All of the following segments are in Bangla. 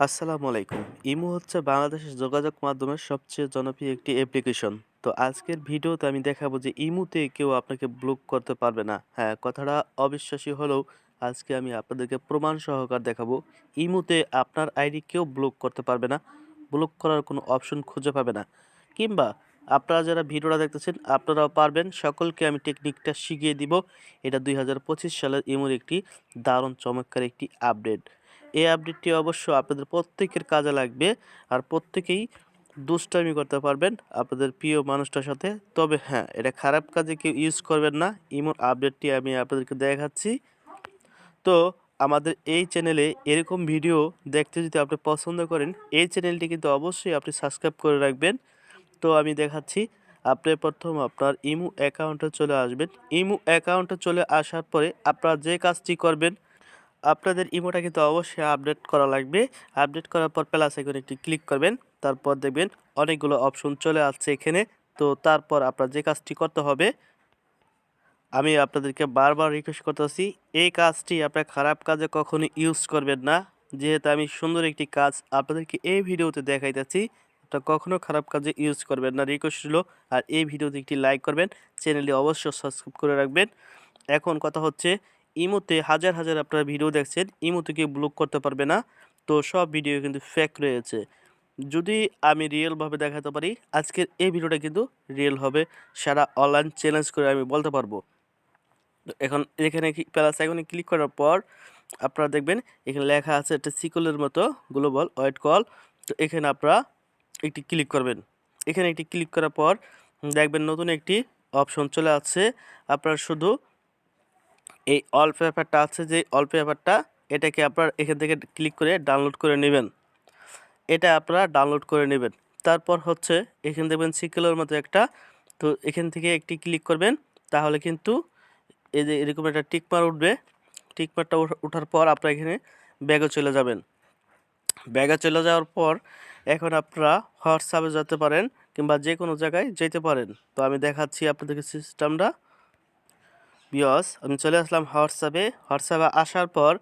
আসসালামু আলাইকুম। ইমো হচ্ছে বাংলাদেশের যোগাযোগ মাধ্যমের সবচেয়ে জনপ্রিয় একটি অ্যাপ্লিকেশন তো আজকের ভিডিওতে আমি দেখাবো যে ইমোতে কেউ আপনাকে ব্লক করতে পারবে না। হ্যাঁ কথাটা অবিশ্বাসী হলেও আজকে আমি আপনাদেরকে প্রমাণ সহকার দেখাবো ইমোতে আপনার আইডি কেউ ব্লক করতে পারবে না। ব্লক করার কোনো অপশন খুঁজে পাবে না। কিংবা আপনারা যারা ভিডিওটা দেখতেছেন, আপনারাও পারবেন। সকলকে আমি টেকনিকটা শিখিয়ে দিব। এটা দুই হাজার পঁচিশ সালের ইমোর একটি দারুণ চমৎকার একটি আপডেট এই আপডেটটি অবশ্য আপনাদের প্রত্যেকের কাজে লাগবে আর প্রত্যেকেই দুষ্টামি করতে পারবেন আপনাদের প্রিয় মানুষটার সাথে। তবে হ্যাঁ এটা খারাপ কাজে কেউ ইউজ করবেন না। ইমোর আপডেটটি আমি আপনাদেরকে দেখাচ্ছি। তো আমাদের এই চ্যানেলে এরকম ভিডিও দেখতে যদি আপনি পছন্দ করেন, এই চ্যানেলটি কিন্তু অবশ্যই আপনি সাবস্ক্রাইব করে রাখবেন। তো আমি দেখাচ্ছি, আপনি প্রথম আপনার ইমু অ্যাকাউন্টে চলে আসবেন। ইমু অ্যাকাউন্টে চলে আসার পরে আপনারা যে কাজটি করবেন আপনাদের ইমোটা কিন্তু অবশ্যই আপডেট করা লাগবে। আপডেট করার পর প্লাস আইকনে একটি ক্লিক করবেন, তারপর দেখবেন অনেকগুলো অপশন চলে আসছে এখানে। তো তারপর আপনার যে কাজটি করতে হবে, আমি আপনাদেরকে বারবার রিকোয়েস্ট করতেছি, এই কাজটি আপনার খারাপ কাজে কখনো ইউজ করবেন না। যেহেতু আমি সুন্দর একটি কাজ আপনাদেরকে এই ভিডিওতে দেখাইতেছি এটা কখনো খারাপ কাজে ইউজ করবেন না। রিকোয়েস্ট ছিল আর এই ভিডিওতে একটি লাইক করবেন চ্যানেলটি অবশ্যই সাবস্ক্রাইব করে রাখবেন। এখন কথা হচ্ছে ইমোতে হাজার হাজার আপনারা ভিডিও দেখছেন, ইমোতে কেউ ব্লক করতে পারবে না। তো সব ভিডিও কিন্তু ফেক রয়েছে। যদি আমি রিয়েলভাবে দেখাতে পারি, আজকের এই ভিডিওটা কিন্তু রিয়েল হবে। সারা অনলাইন চ্যালেঞ্জ করে আমি বলতে পারব। এখন এখানে প্লাস আইকনে ক্লিক করার পর আপনারা দেখবেন, এখানে লেখা আছে একটা সিকলের মতো গ্লোবাল ওয়েট কল তো এখানে আপনারা একটি ক্লিক করবেন। এখানে একটি ক্লিক করার পর দেখবেন নতুন একটি অপশন চলে আসছে। আপনারা শুধু এই অল পেপারটা আছে যে অল পেপারটা, এটাকে আপনার এখান থেকে ক্লিক করে ডাউনলোড করে নেবেন। এটা আপনারা ডাউনলোড করে নেবেন। তারপর হচ্ছে এখানে দেখবেন সিকেলের মতো একটা, তো এখান থেকে একটি ক্লিক করবেন, তাহলে কিন্তু এই যে এরকম একটা টিকমার উঠবে। টিকমারটা ওঠার পর আপনারা এখানে ব্যাগে চলে যাবেন। ব্যাগে চলে যাওয়ার পর এখন আপনারা হোয়াটসঅ্যাপে যেতে পারেন কিংবা যে কোনো জায়গায় যেতে পারেন। তো আমি দেখাচ্ছি আপনাদেরকে সিস্টেমটা। বিয়স, আমি চলে আসলাম হোয়াটসঅ্যাপে হোয়াটসঅ্যাপে আসার পর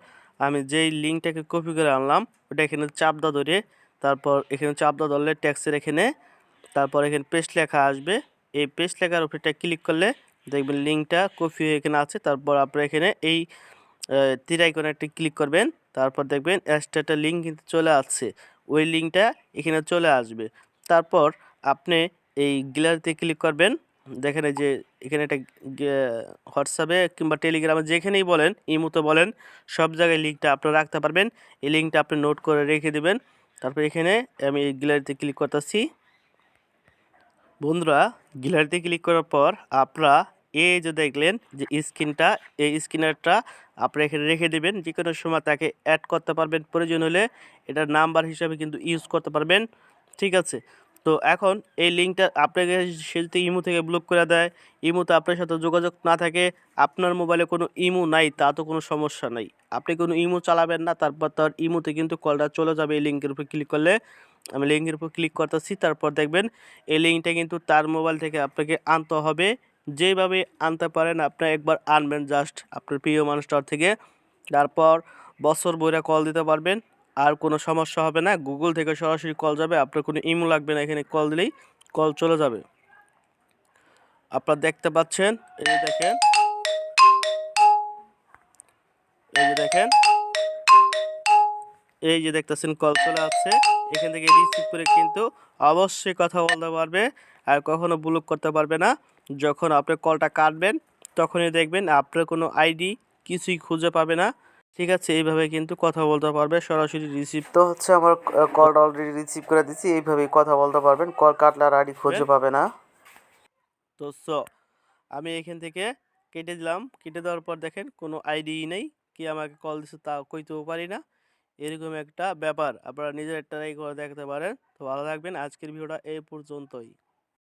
আমি যেই লিঙ্কটাকে কপি করে আনলাম, ওটা এখানে চাপ দা ধরে, তারপর এখানে চাপ দা ধরলে ট্যাক্সের এখানে, তারপর এখানে পেস্ট লেখা আসবে। এই পেস্ট লেখার উপরটা ক্লিক করলে দেখবেন লিঙ্কটা কপি হয়ে এখানে আছে। তারপর আপনার এখানে এই তীর আইকনে একটা ক্লিক করবেন, তারপর দেখবেন একটা লিঙ্ক কিন্তু চলে আসছে। ওই লিঙ্কটা এখানে চলে আসবে। তারপর আপনি এই গ্যালারিতে ক্লিক করবেন দেখেন যে এখানে একটা হোয়াটসঅ্যাপে কিংবা টেলিগ্রামে যেখানেই বলেন, ইমোতে বলেন, সব জায়গায় লিঙ্কটা আপনারা রাখতে পারবেন। এই লিঙ্কটা আপনি নোট করে রেখে দেবেন। তারপর এখানে আমি এই গ্যালারিতে ক্লিক করতেছি। বন্ধুরা, গ্যালারিতে ক্লিক করার পর আপনারা এ যে দেখলেন যে স্ক্রিনটা, এই স্ক্রিনারটা আপনারা এখানে রেখে দেবেন। যে কোনো সময় তাকে অ্যাড করতে পারবেন। প্রয়োজন হলে এটার নাম্বার হিসাবে কিন্তু ইউজ করতে পারবেন। ঠিক আছে? তো এখন এই লিঙ্কটা আপনাকে সে যদি ইমো থেকে ব্লক করে দেয়। ইমোতে আপনার সাথে যোগাযোগ না থাকে, আপনার মোবাইলে কোনো ইমো নাই, তা তো কোনো সমস্যা নাই। আপনি কোনো ইমো চালাবেন না, তারপর তার ইমোতে কিন্তু কলটা চলে যাবে এই লিঙ্কের উপর ক্লিক করলে। আমি লিঙ্কের উপর ক্লিক করতেছি, তারপর দেখবেন এই লিঙ্কটা কিন্তু তার মোবাইল থেকে আপনাকে আনতে হবে। যেভাবে আনতে পারেন, আপনি একবার আনবেন জাস্ট আপনার প্রিয় মানুষটার থেকে। তারপর বছর বইরা কল দিতে পারবেন। আর কোনো সমস্যা হবে না। গুগল থেকে সরাসরি কল যাবে। আপনার কোনো ইমো লাগবে না, এখানে কল দিলেই কল চলে যাবে। আপনারা দেখতে পাচ্ছেন, এই যে দেখেন। এই যে দেখেন। এই যে দেখতেছেন কল চলে আসছে। এখান থেকে রিসিভ করে কিন্তু অবশ্যই কথা বলতে পারবে আর কখনো ব্লক করতে পারবে না। যখন আপনি কলটা কাটবেন, তখনই দেখবেন আপনার কোনো আইডি কিছুই খুঁজে পাবে না। ঠিক আছে এইভাবে কিন্তু কথা বলতে পারবে। সরাসরি রিসিভ তো হচ্ছে আমার কলটা অলরেডি রিসিভ করে দিচ্ছি এইভাবেই কথা বলতে পারবেন। কল কাটলে আর আইডি খুঁজে পাবে না। তো সো আমি এখান থেকে কেটে দিলাম। কেটে দেওয়ার পর দেখেন কোনো আইডি নেই। কি আমাকে কল দিচ্ছে তা কইতেও পারি না। এরকম একটা ব্যাপার। আপনারা নিজের ট্রাই করে দেখতে পারেন। তো ভালো থাকবেন। আজকের ভিডিওটা এই পর্যন্তই।